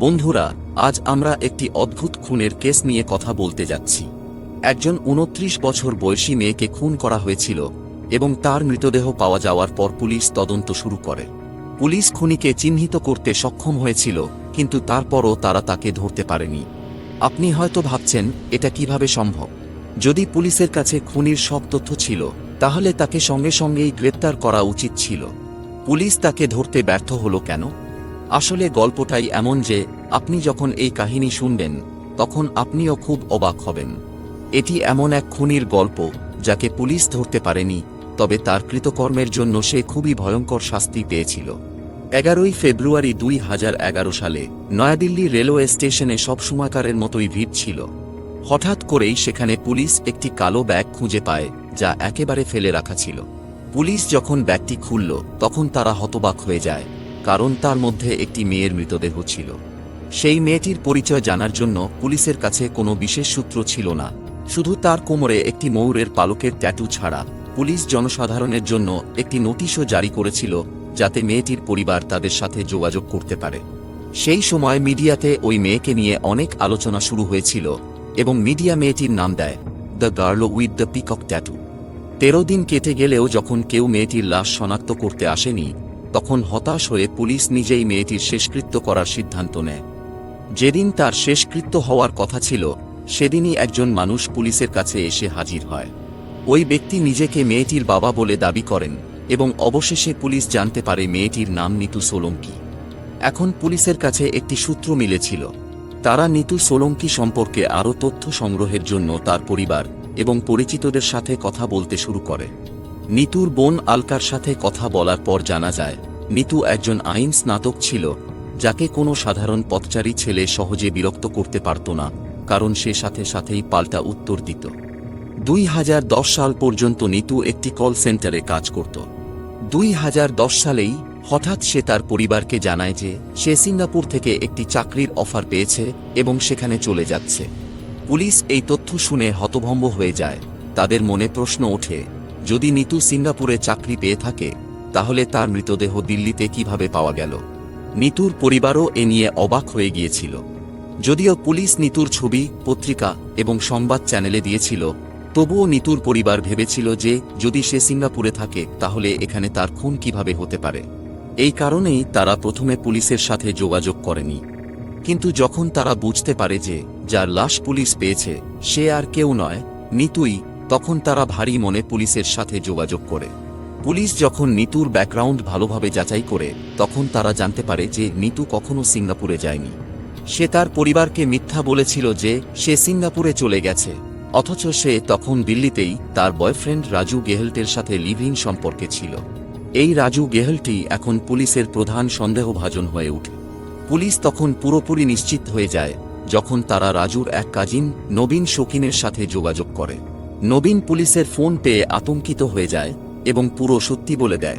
বন্ধুরা, আজ আমরা একটি অদ্ভুত খুনের কেস নিয়ে কথা বলতে যাচ্ছি। একজন উনত্রিশ বছর বয়সী মেয়েকে খুন করা হয়েছিল এবং তার মৃতদেহ পাওয়া যাওয়ার পর পুলিশ তদন্ত শুরু করে। পুলিশ খুনিকে চিহ্নিত করতে সক্ষম হয়েছিল, কিন্তু তারপরও তারা তাকে ধরতে পারেনি। আপনি হয়তো ভাবছেন, এটা কীভাবে সম্ভব? যদি পুলিশের কাছে খুনির সব তথ্য ছিল, তাহলে তাকে সঙ্গে সঙ্গেই গ্রেপ্তার করা উচিত ছিল। পুলিশ তাকে ধরতে ব্যর্থ হলো কেন? আসলে গল্পটাই এমন যে, আপনি যখন এই কাহিনী শুনবেন, তখন আপনিও খুব অবাক হবেন। এটি এমন এক খুনির গল্প, যাকে পুলিশ ধরতে পারেনি, তবে তার কৃতকর্মের জন্য সে খুবই ভয়ঙ্কর শাস্তি পেয়েছিল। এগারোই ফেব্রুয়ারি দুই হাজার এগারো সালে, নয়াদিল্লি রেলওয়ে স্টেশনে সবসময়কারের মতোই ভিড় ছিল। হঠাৎ করেই সেখানে পুলিশ একটি কালো ব্যাগ খুঁজে পায়, যা একেবারে ফেলে রাখা ছিল। পুলিশ যখন ব্যাগটি খুলল, তখন তারা হতবাক হয়ে যায়। কারণ তার মধ্যে একটি মেয়ের মৃতদেহ ছিল। সেই মেয়েটির পরিচয় জানার জন্য পুলিশের কাছে কোনো বিশেষ সূত্র ছিল না। শুধু তার কোমরে একটি ময়ূরের পালকের ট্যাটু ছাড়া পুলিশ জনসাধারণের জন্য একটি নোটিশও জারি করেছিল যাতে মেয়েটির পরিবার তাদের সাথে যোগাযোগ করতে পারে। সেই সময় মিডিয়াতে ওই মেয়েকে নিয়ে অনেক আলোচনা শুরু হয়েছিল এবং মিডিয়া মেয়েটির নাম দেয় the girl with the peacock tattoo. তেরো দিন কেটে গেলেও যখন কেউ মেয়েটির লাশ শনাক্ত করতে আসেনি তখন হতাশ হয়ে পুলিশ নিজেই মেয়েটির শেষকৃত্য করার সিদ্ধান্ত নেয়। যেদিন তার শেষকৃত্য হওয়ার কথা ছিল, সেদিনই একজন মানুষ পুলিশের কাছে এসে হাজির হয়। ওই ব্যক্তি নিজেকে মেয়েটির বাবা বলে দাবি করেন এবং অবশেষে পুলিশ জানতে পারে মেয়েটির নাম নিতু সোলঙ্কি। এখন পুলিশের কাছে একটি সূত্র মিলেছিল। তারা নিতু সোলঙ্কি সম্পর্কে আরও তথ্য সংগ্রহের জন্য তার পরিবার এবং পরিচিতদের সাথে কথা বলতে শুরু করে। নিতুর বোন আলকার সাথে কথা বলার পর জানা যায়, নিতু একজন আইন স্নাতক ছিল, যাকে কোনো সাধারণ পথচারী ছেলে সহজে বিরক্ত করতে পারত না, কারণ সে সাথে সাথেই পাল্টা উত্তর দিত। দুই হাজার দশ সাল পর্যন্ত নিতু একটি কল সেন্টারে কাজ করত। দুই হাজার দশ সালেই হঠাৎ সে তার পরিবারকে জানায় যে, সে সিঙ্গাপুর থেকে একটি চাকরির অফার পেয়েছে এবং সেখানে চলে যাচ্ছে। পুলিশ এই তথ্য শুনে হতভম্ব হয়ে যায়। তাদের মনে প্রশ্ন ওঠে যদি নিতু সিঙ্গাপুরে চাকরি পেয়ে থাকে, তাহলে তার মৃতদেহ দিল্লিতে কীভাবে পাওয়া গেল? নিতুর পরিবারও এ নিয়ে অবাক হয়ে গিয়েছিল। যদিও পুলিশ নিতুর ছবি, পত্রিকা এবং সংবাদ চ্যানেলে দিয়েছিল, তবুও নিতুর পরিবার ভেবেছিল যে, যদি সে সিঙ্গাপুরে থাকে, তাহলে এখানে তার খুন কীভাবে হতে পারে। এই কারণেই তারা প্রথমে পুলিশের সাথে যোগাযোগ করেনি। কিন্তু যখন তারা বুঝতে পারে যে, যার লাশ পুলিশ পেয়েছে, সে আর কেউ নয়, নিতুই তখন তারা ভারী মনে পুলিশের সাথে যোগাযোগ করে। পুলিশ যখন নিতুর ব্যাকগ্রাউন্ড ভালোভাবে যাচাই করে, তখন তারা জানতে পারে যে নিতু কখনো সিঙ্গাপুরে যায়নি। সে তার পরিবারকে মিথ্যা বলেছিল যে সে সিঙ্গাপুরে চলে গেছে, অথচ সে তখন দিল্লিতেই তার বয়ফ্রেন্ড রাজু গেহলটের সাথে লিভিং সম্পর্কে ছিল। এই রাজু গেহলটি এখন পুলিশের প্রধান সন্দেহভাজন হয়ে ওঠে। পুলিশ তখন পুরোপুরি নিশ্চিত হয়ে যায়, যখন তারা রাজুর এক কাজিন, নবীন শকিনের সাথে যোগাযোগ করে। নবীন পুলিশের ফোন পেয়ে আতঙ্কিত হয়ে যায় এবং পুরো সত্যি বলে দেয়।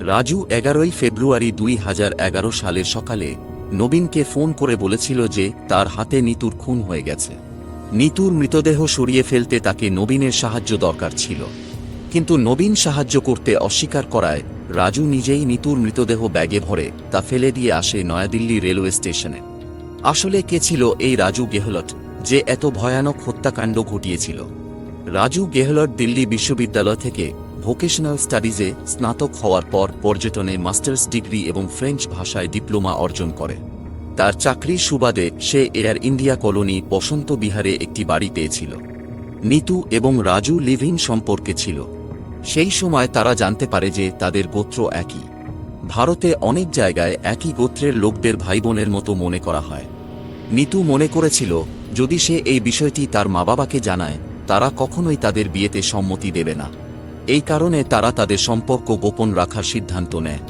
রাজু এগারোই ফেব্রুয়ারি দুই হাজার এগারো সালের সকালে নবীনকে ফোন করে বলেছিল যে তার হাতে নিতুর খুন হয়ে গেছে। নিতুর মৃতদেহ সরিয়ে ফেলতে তাকে নবীনের সাহায্য দরকার ছিল। কিন্তু নবীন সাহায্য করতে অস্বীকার করায় রাজু নিজেই নিতুর মৃতদেহ ব্যাগে ভরে তা ফেলে দিয়ে আসে নয়াদিল্লি রেলওয়ে স্টেশনে। আসলে কে ছিল এই রাজু গেহলট যে এত ভয়ানক হত্যাকাণ্ড ঘটিয়েছিল? রাজু গেহলট দিল্লি বিশ্ববিদ্যালয় থেকে ভোকেশনাল স্টাডিজে স্নাতক হওয়ার পর পর্যটনে মাস্টার্স ডিগ্রি এবং ফ্রেঞ্চ ভাষায় ডিপ্লোমা অর্জন করে। তার চাকরির সুবাদে সে এয়ার ইন্ডিয়া কলোনি বসন্ত বিহারে একটি বাড়ি পেয়েছিল। নিতু এবং রাজু লিভিং সম্পর্কে ছিল। সেই সময় তারা জানতে পারে যে তাদের গোত্র একই। ভারতে অনেক জায়গায় একই গোত্রের লোকদের ভাইবোনের মতো মনে করা হয়। নিতু মনে করেছিল, যদি সে এই বিষয়টি তার মা বাবাকে জানায় তারা কখনোই তাদের বিয়েতে সম্মতি দেবে না। এই কারণে তারা তাদের সম্পর্ক গোপন রাখার সিদ্ধান্ত নেয়।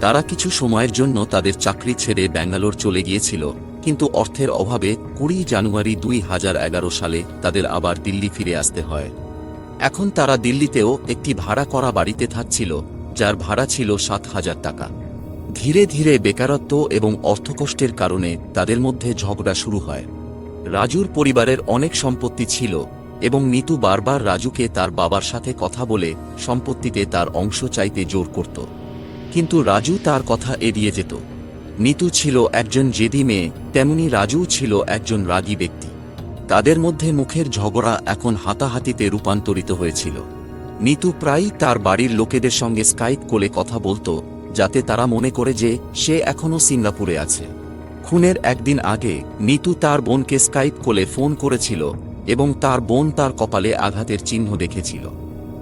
তারা কিছু সময়ের জন্য তাদের চাকরি ছেড়ে ব্যাঙ্গালোর চলে গিয়েছিল, কিন্তু অর্থের অভাবে কুড়ি জানুয়ারি দুই হাজার এগারো সালে তাদের আবার দিল্লি ফিরে আসতে হয়। এখন তারা দিল্লিতেও একটি ভাড়া করা বাড়িতে থাকছিল, যার ভাড়া ছিল সাত হাজার টাকা। ধীরে ধীরে বেকারত্ব এবং অর্থকষ্টের কারণে তাদের মধ্যে ঝগড়া শুরু হয়। রাজুর পরিবারের অনেক সম্পত্তি ছিল এবং নিতু বারবার রাজুকে তার বাবার সাথে কথা বলে সম্পত্তিতে তার অংশ চাইতে জোর করত। কিন্তু রাজু তার কথা এড়িয়ে যেত। নিতু ছিল একজন জেদি মেয়ে, তেমনি রাজু ছিল একজন রাগী ব্যক্তি। তাদের মধ্যে মুখের ঝগড়া এখন হাতাহাতিতে রূপান্তরিত হয়েছিল। নিতু প্রায়ই তার বাড়ির লোকেদের সঙ্গে স্কাইপ কোলে কথা বলতো, যাতে তারা মনে করে যে সে এখনও সিঙ্গাপুরে আছে। খুনের একদিন আগে নিতু তার বোনকে স্কাইপ কোলে ফোন করেছিল এবং তার বোন তার কপালে আঘাতের চিহ্ন দেখেছিল।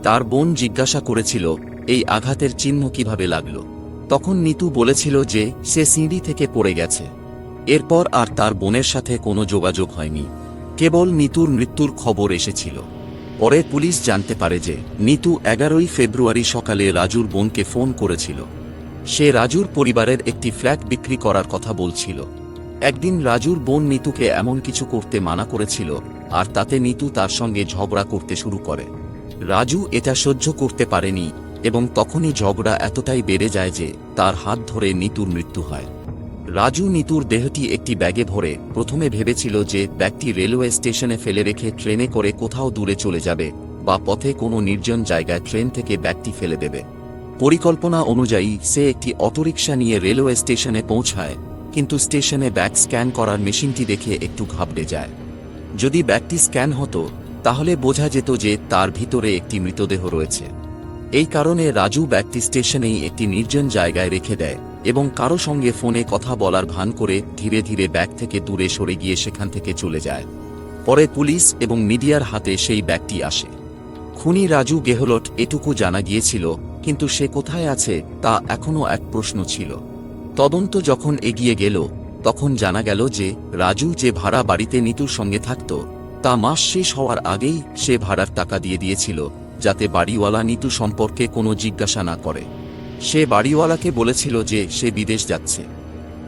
তার বোন জিজ্ঞাসা করেছিল, এই আঘাতের চিহ্ন কীভাবে লাগল? তখন নিতু বলেছিল যে, সে সিঁড়ি থেকে পড়ে গেছে। এরপর আর তার বোনের সাথে কোনো যোগাযোগ হয়নি। কেবল নিতুর মৃত্যুর খবর এসেছিল। পরে পুলিশ জানতে পারে যে, নিতু এগারোই ফেব্রুয়ারি সকালে রাজুর বোনকে ফোন করেছিল। সে রাজুর পরিবারের একটি ফ্ল্যাট বিক্রি করার কথা বলছিল। একদিন রাজুর বোন নিতুকে এমন কিছু করতে মানা করেছিল আর তাতে নিতু তার সঙ্গে ঝগড়া করতে শুরু করে। রাজু এটা সহ্য করতে পারেনি এবং তখনই ঝগড়া এতটাই বেড়ে যায় যে তার হাত ধরে নিতুর মৃত্যু হয়। রাজু নিতুর দেহটি একটি ব্যাগে ভরে প্রথমে ভেবেছিল যে ব্যাগটি রেলওয়ে স্টেশনে ফেলে রেখে ট্রেনে করে কোথাও দূরে চলে যাবে বা পথে কোনো নির্জন জায়গায় ট্রেন থেকে ব্যাগটি ফেলে দেবে। পরিকল্পনা অনুযায়ী সে একটি অটোরিকশা নিয়ে রেলওয়ে স্টেশনে পৌঁছায়, কিন্তু স্টেশনে ব্যাগ স্ক্যান করার মেশিনটি দেখে একটু ঘাবড়ে যায়। যদি ব্যাগটি স্ক্যান হতো, তাহলে বোঝা যেত যে তার ভিতরে একটি মৃতদেহ রয়েছে। এই কারণে রাজু ব্যাগটি স্টেশনেই একটি নির্জন জায়গায় রেখে দেয় এবং কারও সঙ্গে ফোনে কথা বলার ভান করে ধীরে ধীরে ব্যাগ থেকে দূরে সরে গিয়ে সেখান থেকে চলে যায়। পরে পুলিশ এবং মিডিয়ার হাতে সেই ব্যাগটি আসে। খুনি রাজু গেহলট এটুকু জানা গিয়েছিল, কিন্তু সে কোথায় আছে তা এখনও এক প্রশ্ন ছিল। তদন্ত যখন এগিয়ে গেল তখন জানা গেল যে রাজু যে ভাড়া বাড়িতে নিতুর সঙ্গে থাকত, তা মাস শেষ হওয়ার আগেই সে ভাড়ার টাকা দিয়ে দিয়েছিল, যাতে বাড়িওয়ালা নিতু সম্পর্কে কোনো জিজ্ঞাসা না করে। সে বাড়িওয়ালাকে বলেছিল যে সে বিদেশ যাচ্ছে।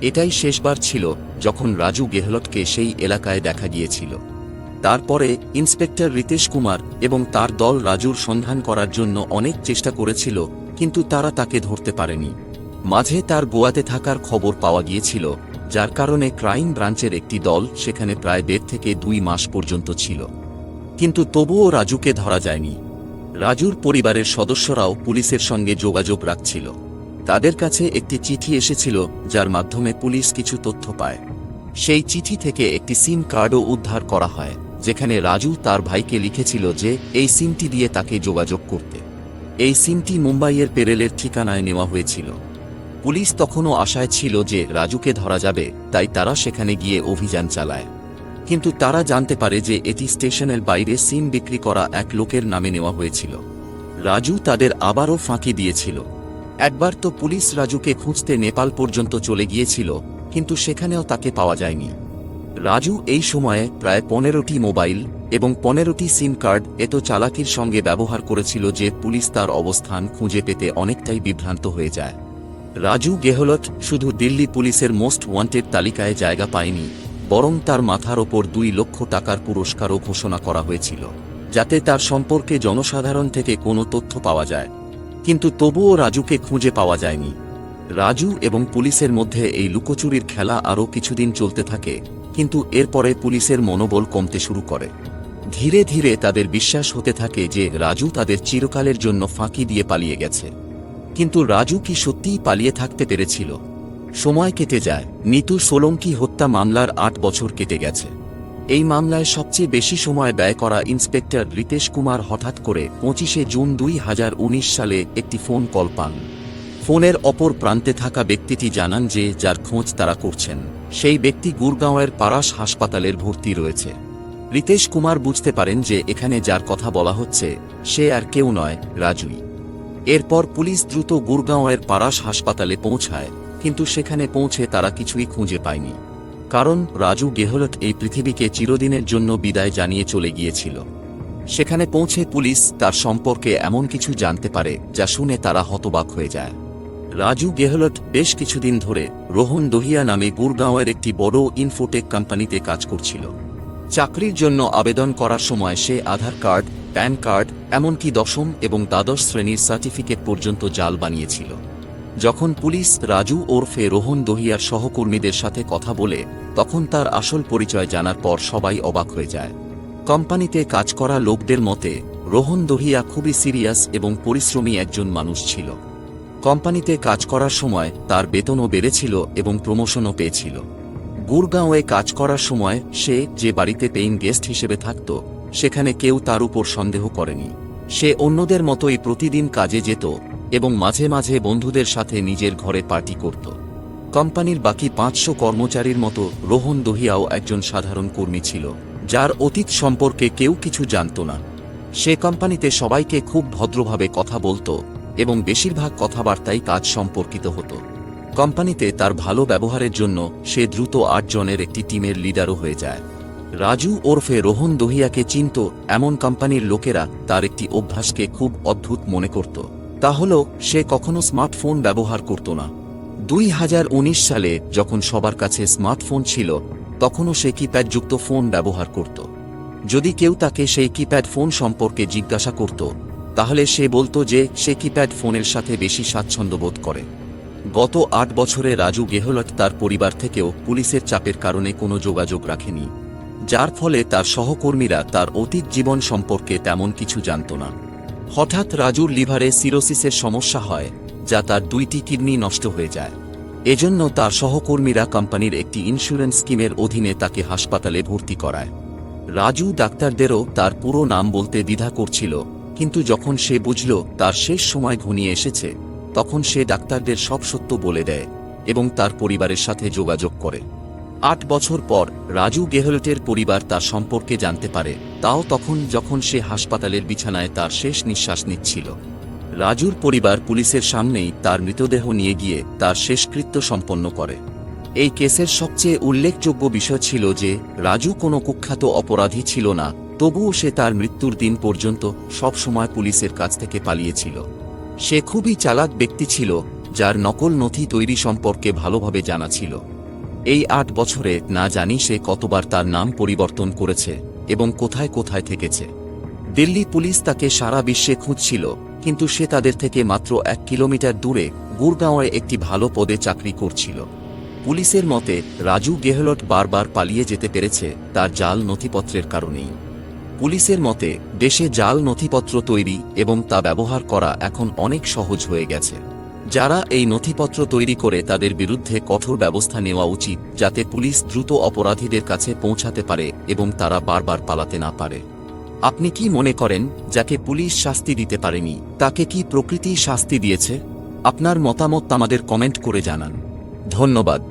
এটাই শেষবার ছিল যখন রাজু গেহলটকে সেই এলাকায় দেখা গিয়েছিল। তারপরে ইন্সপেক্টর রিতেশ কুমার এবং তার দল রাজুর সন্ধান করার জন্য অনেক চেষ্টা করেছিল, কিন্তু তারা তাকে ধরতে পারেনি। মাঝে তার গোয়াতে থাকার খবর পাওয়া গিয়েছিল যার কারণে ক্রাইম ব্রাঞ্চের একটি দল সেখানে প্রায় দেড় থেকে দুই মাস পর্যন্ত ছিল। কিন্তু তবুও রাজুকে ধরা যায়নি। রাজুর পরিবারের সদস্যরাও পুলিশের সঙ্গে যোগাযোগ রাখছিল। তাদের কাছে একটি চিঠি এসেছিল, যার মাধ্যমে পুলিশ কিছু তথ্য পায়। সেই চিঠি থেকে একটি সিম কার্ডও উদ্ধার করা হয়, যেখানে রাজু তার ভাইকে লিখেছিল যে, এই সিমটি দিয়ে তাকে যোগাযোগ করতে। এই সিমটি মুম্বাইয়ের পেরেলের ঠিকানায় নেওয়া হয়েছিল। পুলিশ তখনও আশায় ছিল যে রাজুকে ধরা যাবে, তাই তারা সেখানে গিয়ে অভিযান চালায়। কিন্তু তারা জানতে পারে যে এটি স্টেশনের বাইরে সিম বিক্রি করা এক লোকের নামে নেওয়া হয়েছিল। রাজু তাদের আবারও ফাঁকি দিয়েছিল। একবার তো পুলিশ রাজুকে খুঁজতে নেপাল পর্যন্ত চলে গিয়েছিল, কিন্তু সেখানেও তাকে পাওয়া যায়নি। রাজু এই সময়ে প্রায় পনেরোটি মোবাইল এবং পনেরোটি সিম কার্ড এত চালাকির সঙ্গে ব্যবহার করেছিল যে পুলিশ তার অবস্থান খুঁজে পেতে অনেকটাই বিভ্রান্ত হয়ে যায়। রাজু গেহলট শুধু দিল্লি পুলিশের মোস্ট ওয়ান্টেড তালিকায় জায়গা পায়নি, বরং তার মাথার ওপর দুই লক্ষ টাকার পুরস্কারও ঘোষণা করা হয়েছিল, যাতে তার সম্পর্কে জনসাধারণ থেকে কোনো তথ্য পাওয়া যায়। কিন্তু তবুও রাজুকে খুঁজে পাওয়া যায়নি। রাজু এবং পুলিশের মধ্যে এই লুকোচুরির খেলা আরও কিছুদিন চলতে থাকে, কিন্তু এরপরে পুলিশের মনোবল কমতে শুরু করে। ধীরে ধীরে তাদের বিশ্বাস হতে থাকে যে রাজু তাদের চিরকালের জন্য ফাঁকি দিয়ে পালিয়ে গেছে। কিন্তু রাজু কি সত্যিই পালিয়ে থাকতে পেরেছিল? সময় কেটে যায় নিতু সোলঙ্কি হত্যা মামলার আট বছর কেটে গেছে। এই মামলায় সবচেয়ে বেশি সময় ব্যয় করা ইন্সপেক্টর রিতেশ কুমার হঠাৎ করে পঁচিশে জুন দুই হাজার উনিশ সালে একটি ফোন কল পান। ফোনের অপর প্রান্তে থাকা ব্যক্তিটি জানান যে, যার খোঁজ তারা করছেন, সেই ব্যক্তি গুরগাঁওয়ের পারাস হাসপাতালের ভর্তি রয়েছে। রিতেশ কুমার বুঝতে পারেন যে, এখানে যার কথা বলা হচ্ছে, সে আর কেউ নয়, রাজুই। এরপর পুলিশ দ্রুত গুরগাঁওয়ের পারাস হাসপাতালে পৌঁছায়, কিন্তু সেখানে পৌঁছে তারা কিছুই খুঁজে পায়নি। কারণ রাজু গেহলট এই পৃথিবীকে চিরদিনের জন্য বিদায় জানিয়ে চলে গিয়েছিল। সেখানে পৌঁছে পুলিশ তার সম্পর্কে এমন কিছু জানতে পারে যা শুনে তারা হতবাক হয়ে যায়। রাজু গেহলট বেশ কিছুদিন ধরে রোহন দহিয়া নামে গুরগাঁওয়ের একটি বড় ইনফোটেক কোম্পানিতে কাজ করছিল। চাকরির জন্য আবেদন করার সময় সে আধার কার্ড প্যান কার্ড, এমনকি দশম এবং দ্বাদশ শ্রেণির সার্টিফিকেট পর্যন্ত জাল বানিয়েছিল। যখন পুলিশ রাজু ওরফে রোহন দহিয়ার সহকর্মীদের সাথে কথা বলে, তখন তার আসল পরিচয় জানার পর সবাই অবাক হয়ে যায়। কোম্পানিতে কাজ করা লোকদের মতে, রোহন দহিয়া খুবই সিরিয়াস এবং পরিশ্রমী একজন মানুষ ছিল। কোম্পানিতে কাজ করার সময় তার বেতনও বেড়েছিল এবং প্রমোশনও পেয়েছিল। গুরগাঁওয়ে কাজ করার সময় সে যে বাড়িতে পেইন গেস্ট হিসেবে থাকত সেখানে কেউ তার উপর সন্দেহ করেনি। সে অন্যদের মতোই প্রতিদিন কাজে যেত এবং মাঝে মাঝে বন্ধুদের সাথে নিজের ঘরে পার্টি করত। কোম্পানির বাকি পাঁচশো কর্মচারীর মতো রোহন দহিয়াও একজন সাধারণ কর্মী ছিল, যার অতীত সম্পর্কে কেউ কিছু জানত না। সে কোম্পানিতে সবাইকে খুব ভদ্রভাবে কথা বলত এবং বেশিরভাগ কথাবার্তাই কাজ সম্পর্কিত হতো। কোম্পানিতে তার ভালো ব্যবহারের জন্য সে দ্রুত আটজনের একটি টিমের লিডারও হয়ে যায়। রাজু ওরফে রোহন দহিয়াকে চিনত এমন কোম্পানির লোকেরা তার একটি অভ্যাসকে খুব অদ্ভুত মনে করত। তা হল সে কখনো স্মার্টফোন ব্যবহার করত না। দুই হাজার উনিশ সালে যখন সবার কাছে স্মার্টফোন ছিল, তখনও সে কিপ্যাডযুক্ত ফোন ব্যবহার করত। যদি কেউ তাকে সেই কিপ্যাড ফোন সম্পর্কে জিজ্ঞাসা করত, তাহলে সে বলতো যে সে কিপ্যাড ফোনের সাথে বেশি স্বাচ্ছন্দ্য বোধ করে। গত আট বছরে রাজু গেহলট তার পরিবার থেকেও পুলিশের চাপের কারণে কোনো যোগাযোগ রাখেনি। যার ফলে তার সহকর্মীরা তার অতীত জীবন সম্পর্কে তেমন কিছু জানত না। হঠাৎ রাজুর লিভারে সিরোসিসের সমস্যা হয়, যা তার দুইটি কিডনি নষ্ট হয়ে যায়। এজন্য তার সহকর্মীরা কোম্পানির একটি ইন্স্যুরেন্স স্কিমের অধীনে তাকে হাসপাতালে ভর্তি করায়। রাজু ডাক্তারদেরও তার পুরো নাম বলতে দ্বিধা করছিল, কিন্তু যখন সে বুঝল তার শেষ সময় ঘনিয়ে এসেছে, তখন সে ডাক্তারদের সব সত্য বলে দেয় এবং তার পরিবারের সাথে যোগাযোগ করে। আট বছর পর রাজু গেহলটের পরিবার তার সম্পর্কে জানতে পারে। তাও তখন যখন সে হাসপাতালের বিছানায় তার শেষ নিঃশ্বাস নিচ্ছিল। রাজুর পরিবার পুলিশের সামনেই তার মৃতদেহ নিয়ে গিয়ে তার শেষকৃত্য সম্পন্ন করে। এই কেসের সবচেয়ে উল্লেখযোগ্য বিষয় ছিল যে, রাজু কোনো কুখ্যাত অপরাধী ছিল না, তবুও সে তার মৃত্যুর দিন পর্যন্ত সবসময় পুলিশের কাছ থেকে পালিয়েছিল। সে খুবই চালাক ব্যক্তি ছিল, যার নকল নথি তৈরি সম্পর্কে ভালোভাবে জানা ছিল। এই আট বছরে না জানি সে কতবার তার নাম পরিবর্তন করেছে এবং কোথায় কোথায় থেকেছে। দিল্লি পুলিশ তাকে সারা বিশ্বে খুঁজছিল, কিন্তু সে তাদের থেকে মাত্র এক কিলোমিটার দূরে গুরগাঁওয়ে একটি ভালো পদে চাকরি করছিল। পুলিশের মতে, রাজু গেহলট বারবার পালিয়ে যেতে পেরেছে তার জাল নথিপত্রের কারণেই। পুলিশের মতে, দেশে জাল নথিপত্র তৈরি এবং তা ব্যবহার করা এখন অনেক সহজ হয়ে গেছে। যারা এই নথিপত্র তৈরি করে তাদের বিরুদ্ধে কঠোর ব্যবস্থা নেওয়া উচিত যাতে পুলিশ দ্রুত অপরাধীদের কাছে পৌঁছাতে পারে এবং তারা বারবার পালাতে না পারে। আপনি কি মনে করেন, যাকে পুলিশ শাস্তি দিতে পারেনি, তাকে কি প্রকৃতি শাস্তি দিয়েছে? আপনার মতামত আমাদের কমেন্ট করে জানান। ধন্যবাদ।